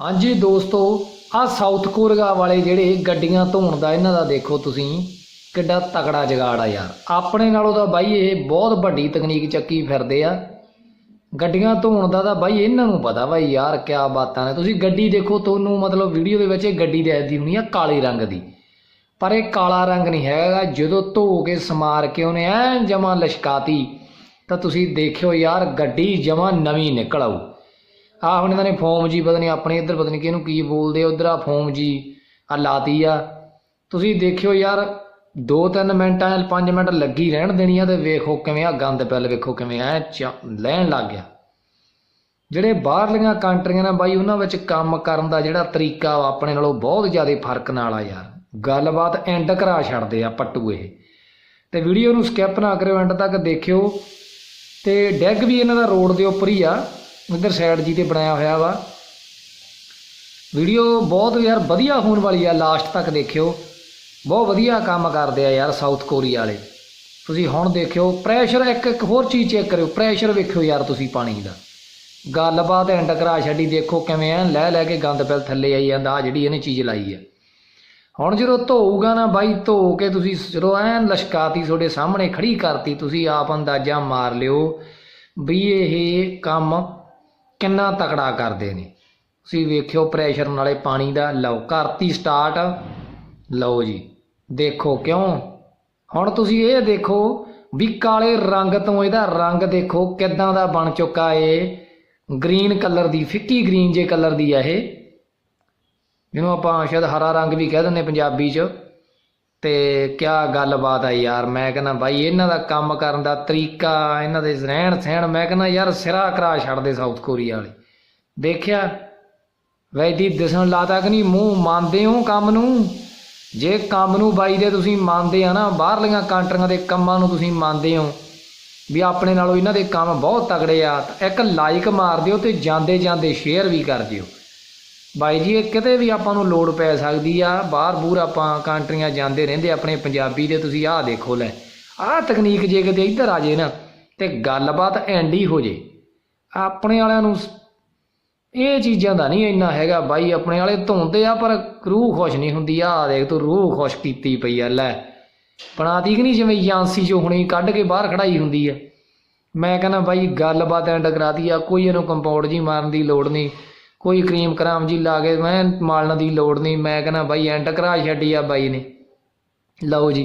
ਹਾਂਜੀ ਦੋਸਤੋ ਆ ਸਾਊਥ ਕੋਰਗਾ ਵਾਲੇ ਜਿਹੜੇ ਗੱਡੀਆਂ ਧੋਣ ਦਾ ਇਹਨਾਂ ਦਾ ਦੇਖੋ ਤੁਸੀਂ, ਕਿੱਡਾ ਤਕੜਾ ਜਗਾੜ ਆ ਯਾਰ। ਆਪਣੇ ਨਾਲੋਂ ਤਾਂ ਬਾਈ ਇਹ ਬਹੁਤ ਵੱਡੀ ਤਕਨੀਕ ਚੱਕੀ ਫਿਰਦੇ ਆ। ਗੱਡੀਆਂ ਧੋਣ ਦਾ ਤਾਂ ਬਾਈ ਇਹਨਾਂ ਨੂੰ ਪਤਾ ਬਾਈ ਯਾਰ, ਕਿਆ ਬਾਤਾਂ ਨੇ। ਤੁਸੀਂ ਗੱਡੀ ਦੇਖੋ, ਤੁਹਾਨੂੰ ਮਤਲਬ ਵੀਡੀਓ ਦੇ ਵਿੱਚ ਇਹ ਗੱਡੀ ਦੇਖਦੀ ਹੋਣੀ ਆ ਕਾਲੇ ਰੰਗ ਦੀ। ਪਰ ਇਹ ਕਾਲਾ ਰੰਗ ਨਹੀਂ ਹੈਗਾ, ਜਦੋਂ ਧੋ ਕੇ ਸਮਾਰ ਕੇ ਉਹਨੇ ਐਨ ਜਮਾ ਲਸ਼ਕਾਤੀ, ਤਾਂ ਤੁਸੀਂ ਦੇਖਿਓ ਯਾਰ ਗੱਡੀ ਜਮਾ ਨਵੀਂ ਨਿਕਲ ਆਊ। ਆਹ ਹੁਣ ਇਹਨਾਂ ਨੇ ਫੋਮ ਜੀ, ਪਤਾ ਨਹੀਂ ਆਪਣੇ ਇੱਧਰ, ਪਤਾ ਨਹੀਂ ਕਿਹਨੂੰ ਕੀ ਬੋਲਦੇ ਉਧਰ ਆ ਫੋਮ ਜੀ ਆ ਲਾਤੀ ਆ। ਤੁਸੀਂ ਦੇਖਿਓ ਯਾਰ 2-3 ਮਿੰਟਾਂ ਜਾਂ 5 ਮਿੰਟ ਲੱਗੀ ਰਹਿਣ ਦੇਣੀ ਆ ਤੇ ਵੇਖੋ ਕਿਵੇਂ ਆ ਗੰਦ ਪੈਲ ਵੇਖੋ ਕਿਵੇਂ ਐ ਲੈਣ ਲੱਗ ਗਿਆ। ਜਿਹੜੇ ਬਾਹਰਲੀਆਂ ਕੰਟਰੀਆਂ ਨੇ ਬਾਈ, ਉਹਨਾਂ ਵਿੱਚ ਕੰਮ ਕਰਨ ਦਾ ਜਿਹੜਾ ਤਰੀਕਾ ਵਾ, ਆਪਣੇ ਨਾਲੋਂ ਬਹੁਤ ਜ਼ਿਆਦਾ ਫ਼ਰਕ ਨਾਲ ਆ ਯਾਰ। ਗੱਲਬਾਤ ਐਂਡ ਕਰਾ ਛੱਡਦੇ ਆ ਪੱਟੂ ਇਹ। ਤੇ ਵੀਡੀਓ ਨੂੰ ਸਕਿਪ ਨਾ ਕਰਿਓ ਐਂਡ ਤੱਕ ਦੇਖਿਓ। ਤੇ ਡੈਗ ਵੀ ਇਹਨਾਂ ਦਾ ਰੋਡ ਦੇ ਉੱਪਰ ਹੀ ਆ। ਇੱਧਰ ਸਾਈਡ ਜੀ ਤੇ ਬਣਾਇਆ ਹੋਇਆ ਵਾ। ਵੀਡੀਓ ਬਹੁਤ ਯਾਰ ਵਧੀਆ ਹੋਣ ਵਾਲੀ ਆ ਲਾਸਟ ਤੱਕ ਦੇਖਿਓ। ਬਹੁਤ ਵਧੀਆ ਕੰਮ ਕਰਦੇ ਆ ਯਾਰ ਸਾਊਥ ਕੋਰੀਆ ਵਾਲੇ। ਤੁਸੀਂ ਹੁਣ ਦੇਖਿਓ ਪ੍ਰੈਸ਼ਰ ਇੱਕ ਇੱਕ ਹੋਰ ਚੀਜ਼ ਚੈੱਕ ਕਰਿਓ ਪ੍ਰੈਸ਼ਰ ਵੇਖਿਓ ਯਾਰ ਤੁਸੀਂ ਪਾਣੀ ਦਾ। ਗੱਲਬਾਤ ਐਂਡ ਕਰਾ ਛੱਡੀ, ਦੇਖੋ ਕਿਵੇਂ ਐ ਲੈ ਲੈ ਕੇ ਗੰਦ ਪੈਲ ਥੱਲੇ ਆਈ ਜਾਂਦਾ ਆ ਜਿਹੜੀ ਇਹਨੇ ਚੀਜ਼ ਲਾਈ ਆ। ਹੁਣ ਜਦੋਂ ਧੋਊਗਾ ਨਾ ਬਾਈ, ਧੋ ਕੇ ਤੁਸੀਂ ਜਦੋਂ ਐਨ ਲਸ਼ਕਾਤੀ ਤੁਹਾਡੇ ਸਾਹਮਣੇ ਖੜੀ ਕਰਤੀ, ਤੁਸੀਂ ਆਪ ਅੰਦਾਜ਼ਾ ਮਾਰ ਲਿਓ ਵੀ ਇਹ ਕੰਮ ਕਿੰਨਾ ਤਕੜਾ ਕਰਦੇ ਨੇ। ਤੁਸੀਂ ਵੇਖਿਓ ਪ੍ਰੈਸ਼ਰ ਨਾਲੇ ਪਾਣੀ ਦਾ। ਲਓ ਕਰਤੀ ਸਟਾਰਟ ਲਓ ਜੀ, ਦੇਖੋ ਕਿਉਂ? ਹੁਣ ਤੁਸੀਂ ਇਹ ਦੇਖੋ ਵੀ ਕਾਲੇ ਰੰਗ ਤੋਂ ਇਹਦਾ ਰੰਗ ਦੇਖੋ ਕਿੱਦਾਂ ਦਾ ਬਣ ਚੁੱਕਾ ਏ। ਗ੍ਰੀਨ ਕਲਰ ਦੀ, ਫਿੱਕੀ ਗ੍ਰੀਨ ਜੇ ਕਲਰ ਦੀ ਆ ਇਹ। ਜਿਹਨੂੰ ਆਪਾਂ ਸ਼ਾਇਦ ਹਰਾ ਰੰਗ ਵੀ ਕਹਿ ਦਿੰਦੇ ਪੰਜਾਬੀ 'ਚ। ਤੇ ਕਿਆ ਗੱਲਬਾਤ ਆ ਯਾਰ? ਮੈਂ ਕਹਿੰਦਾ ਬਾਈ ਇਹਨਾਂ ਦਾ ਕੰਮ ਕਰਨ ਦਾ ਤਰੀਕਾ, ਇਹਨਾਂ ਦੇ ਰਹਿਣ ਸਹਿਣ, ਮੈਂ ਕਹਿੰਦਾ ਯਾਰ ਸਿਰਾ ਕਰਾ ਛੱਡਦੇ ਸਾਊਥ ਕੋਰੀਆ ਵਾਲੇ। ਦੇਖਿਆ? ਵੈਦੀ ਦਿਸਣ ਲਾਤਾ ਕਿ ਨਹੀਂ, ਮੂੰਹ ਮੰਨਦੇ ਹੋ ਕੰਮ ਨੂੰ? ਜੇ ਕੰਮ ਨੂੰ ਬਾਈ ਦੇ ਤੁਸੀਂ ਮੰਨਦੇ ਆ ਨਾ, ਬਾਹਰਲੀਆਂ ਕੰਟਰੀਆਂ ਦੇ ਕੰਮਾਂ ਨੂੰ ਤੁਸੀਂ ਮੰਨਦੇ ਹੋ, ਵੀ ਆਪਣੇ ਨਾਲੋਂ ਇਹਨਾਂ ਦੇ ਕੰਮ ਬਹੁਤ ਤਗੜੇ ਆ ਇੱਕ ਲਾਈਕ ਮਾਰ ਦਿਓ ਤੇ ਜਾਂਦੇ ਜਾਂਦੇ ਸ਼ੇਅਰ ਵੀ ਕਰ ਦਿਓ। ਬਾਈ ਜੀ, ਇਹ ਕਿਤੇ ਵੀ ਆਪਾਂ ਨੂੰ ਲੋੜ ਪੈ ਸਕਦੀ ਆ, ਬਾਹਰ ਬੂਰ ਆਪਾਂ ਕੰਟਰੀਆਂ ਜਾਂਦੇ ਰਹਿੰਦੇ, ਆਪਣੇ ਪੰਜਾਬੀ ਦੇ ਤੁਸੀਂ ਆਹ ਦੇਖੋ ਲੈ। ਆਹ ਤਕਨੀਕ ਜੇ ਕਿਤੇ ਇੱਧਰ ਆ ਜੇ ਨਾ, ਤੇ ਗੱਲਬਾਤ ਐਂਡ ਹੀ ਹੋ ਜੇ। ਆਪਣੇ ਵਾਲਿਆਂ ਨੂੰ ਇਹ ਚੀਜ਼ਾਂ ਦਾ ਨਹੀਂ ਇੰਨਾ ਹੈਗਾ ਬਾਈ, ਆਪਣੇ ਵਾਲੇ ਧੋਂਦੇ ਆ, ਪਰ ਰੂਹ ਖੁਸ਼ ਨਹੀਂ ਹੁੰਦੀ। ਆ ਦੇਖ ਤੂੰ, ਰੂਹ ਖੁਸ਼ ਕੀਤੀ ਪਈ ਆ, ਲੈ। ਬਣਾਤੀ ਕਿ ਨਹੀਂ, ਜਿਵੇਂ ਏਜੰਸੀ ਚੋਂ ਹੁਣੇ ਕੱਢ ਕੇ ਬਾਹਰ ਖੜਾਈ ਹੁੰਦੀ ਆ। ਮੈਂ ਕਹਿੰਦਾ ਬਾਈ, ਗੱਲਬਾਤ ਐਂਡ ਕਰਾਤੀ ਆ, ਕੋਈ ਇਹਨੂੰ ਕੰਪਾਊਂਡ ਜੀ ਮਾਰਨ ਦੀ ਲੋੜ ਨਹੀਂ। ਕੋਈ ਕਰੀਮ ਕਰਾਮ ਜੀ ਲਾ ਕੇ ਮੈਂ ਮਾਲਣ ਦੀ ਲੋੜ ਨਹੀਂ, ਮੈਂ ਕਹਿੰਦਾ ਬਾਈ ਐਂਟ ਕਰਾ ਛੱਡੀ ਆ ਬਾਈ ਨੇ। ਲਓ ਜੀ,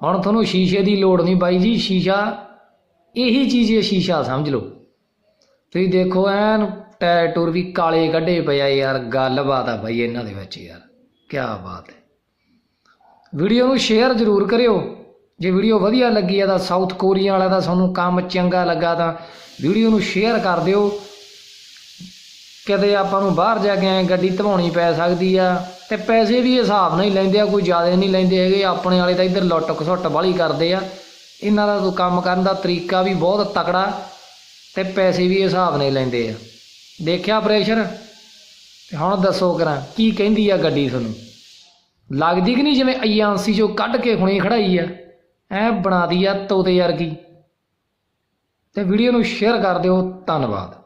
ਹੁਣ ਤੁਹਾਨੂੰ ਸ਼ੀਸ਼ੇ ਦੀ ਲੋੜ ਨਹੀਂ ਬਾਈ ਜੀ, ਸ਼ੀਸ਼ਾ ਇਹੀ ਚੀਜ਼ ਹੈ, ਸ਼ੀਸ਼ਾ ਸਮਝ ਲਓ। ਤੁਸੀਂ ਦੇਖੋ ਐਨ ਟਾਇਰ ਟੂਰ ਵੀ ਕਾਲੇ ਕੱਢੇ ਪਏ ਆ ਯਾਰ, ਗੱਲਬਾਤ ਆ ਬਾਈ ਇਹਨਾਂ ਦੇ ਵਿੱਚ ਯਾਰ ਕੀ ਬਾਤ ਹੈ। ਵੀਡੀਓ ਨੂੰ ਸ਼ੇਅਰ ਜ਼ਰੂਰ ਕਰਿਓ, ਜੇ ਵੀਡੀਓ ਵਧੀਆ ਲੱਗੀ ਆ ਤਾਂ ਸਾਊਥ ਕੋਰੀਆ ਵਾਲਾ ਦਾ ਤੁਹਾਨੂੰ ਕੰਮ ਚੰਗਾ ਲੱਗਾ ਤਾਂ ਵੀਡੀਓ ਨੂੰ ਸ਼ੇਅਰ ਕਰ ਦਿਓ। ਕਦੇ ਆਪਾਂ ਨੂੰ ਬਾਹਰ ਜਾ ਕੇ ਐਂ ਗੱਡੀ ਧਵਾਉਣੀ ਪੈ ਸਕਦੀ ਆ, ਤੇ ਪੈਸੇ ਵੀ ਹਿਸਾਬ ਨਾਲ ਹੀ ਲੈਂਦੇ ਆ, ਕੋਈ ਜ਼ਿਆਦਾ ਨਹੀਂ ਲੈਂਦੇ ਹੈਗੇ, ਆਪਣੇ ਵਾਲੇ ਤਾਂ ਇੱਧਰ ਲੁੱਟ ਖਸੁੱਟ ਵਾਲੀ ਕਰਦੇ ਆ। ਇਹਨਾਂ ਦਾ ਤਾਂ ਕੰਮ ਕਰਨ ਦਾ ਤਰੀਕਾ ਵੀ ਬਹੁਤ ਤਕੜਾ ਤੇ ਪੈਸੇ ਵੀ ਹਿਸਾਬ ਨਾਲ ਲੈਂਦੇ ਆ। ਦੇਖਿਆ ਪ੍ਰੈਸ਼ਰ? ਤੇ ਹੁਣ ਦੱਸੋ ਕਰਾਂ, ਕੀ ਕਹਿੰਦੀ ਆ ਗੱਡੀ ਤੁਹਾਨੂੰ? ਲੱਗਦੀ ਕਿ ਨਹੀਂ ਜਿਵੇਂ ਏਜੰਸੀ ਚੋਂ ਕੱਢ ਕੇ ਹੁਣੇ ਖੜਾਈ ਆ? ਐ ਬਣਾਦੀ ਆ ਤੋਤੇ ਯਾਰ ਕੀ ਤੇ ਵੀਡੀਓ ਨੂੰ ਸ਼ੇਅਰ ਕਰ ਦਿਓ, ਧੰਨਵਾਦ।